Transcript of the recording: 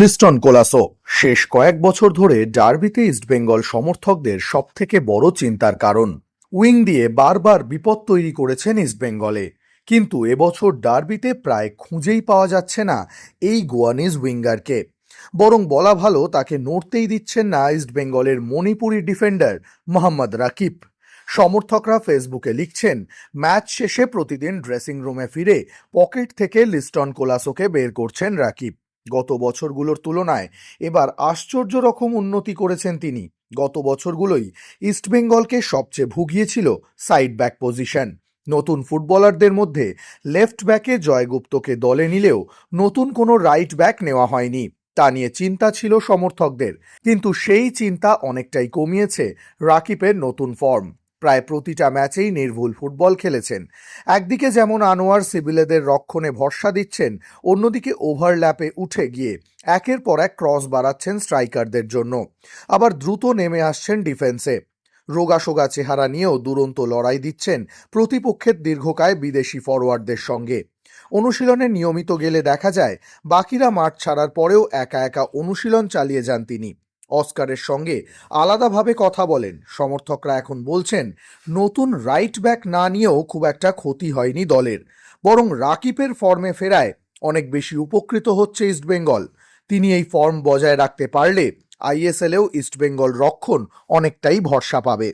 Liston Colaco. শেষ কয়েক বছর ধরে ডার্বিতে ইস্টবেঙ্গল সমর্থকদের সবথেকে বড় চিন্তার কারণ। উইং দিয়ে বারবার বিপদ তৈরি করেছেন ইস্টবেঙ্গলে কিন্তু এবছর ডার্বিতে প্রায় খুঁজেই পাওয়া যাচ্ছে না এই গোয়ানিজ উইঙ্গারকে। বরং বলা ভালো, তাকে নড়তেই দিচ্ছেন না ইস্টবেঙ্গলের মণিপুরি ডিফেন্ডার মোহাম্মদ রাকিব। সমর্থকরা ফেসবুকে লিখছেন, ম্যাচ শেষে প্রতিদিন ড্রেসিং রুমে ফিরে পকেট থেকে লিস্টন কোলাসোকে বের করছেন রাকিব। গত বছরগুলোর তুলনায় এবার আশ্চর্য রকম উন্নতি করেছেন তিনি। গত বছরগুলোই ইস্টবেঙ্গলকে সবচেয়ে ভুগিয়েছিল সাইড ব্যাক পজিশন। নতুন ফুটবলারদের মধ্যে লেফট ব্যাকে জয়গুপ্তকে দলে নিলেও নতুন কোনো রাইট ব্যাক নেওয়া হয়নি। তা নিয়ে চিন্তা ছিল সমর্থকদের। কিন্তু সেই চিন্তা অনেকটাই কমিয়েছে রাকিবের নতুন ফর্ম। প্রায় প্রতিটা ম্যাচেই নির্ভুল ফুটবল খেলেছেন। একদিকে যেমন আনোয়ার সিভিলেদের রক্ষণে ভরসা দিচ্ছেন, অন্যদিকে ওভারল্যাপে উঠে গিয়ে একের পর এক ক্রস বাড়াচ্ছেন স্ট্রাইকারদের জন্য। আবার দ্রুত নেমে আসছেন ডিফেন্সে। রোগাসোগা চেহারা নিয়েও দুরন্ত লড়াই দিচ্ছেন প্রতিপক্ষের দীর্ঘকায় বিদেশি ফরওয়ার্ডদের সঙ্গে। অনুশীলনে নিয়মিত গেলে দেখা যায়, বাকিরা মাঠ ছাড়ার পরেও একা একা অনুশীলন চালিয়ে যান তিনি। অস্কারের সঙ্গে আলাদাভাবে কথা বলেন। সমর্থকরা এখন বলছেন, নতুন রাইট ব্যাক না নিয়েও খুব একটা ক্ষতি হয়নি দলের। বরং রাকিবের ফর্মে ফেরায় অনেক বেশি উপকৃত হচ্ছে ইস্টবেঙ্গল তিনি এই ফর্ম বজায় রাখতে পারলে আইএসএলেও ইস্টবেঙ্গল রক্ষণ অনেকটাই ভরসা পাবে।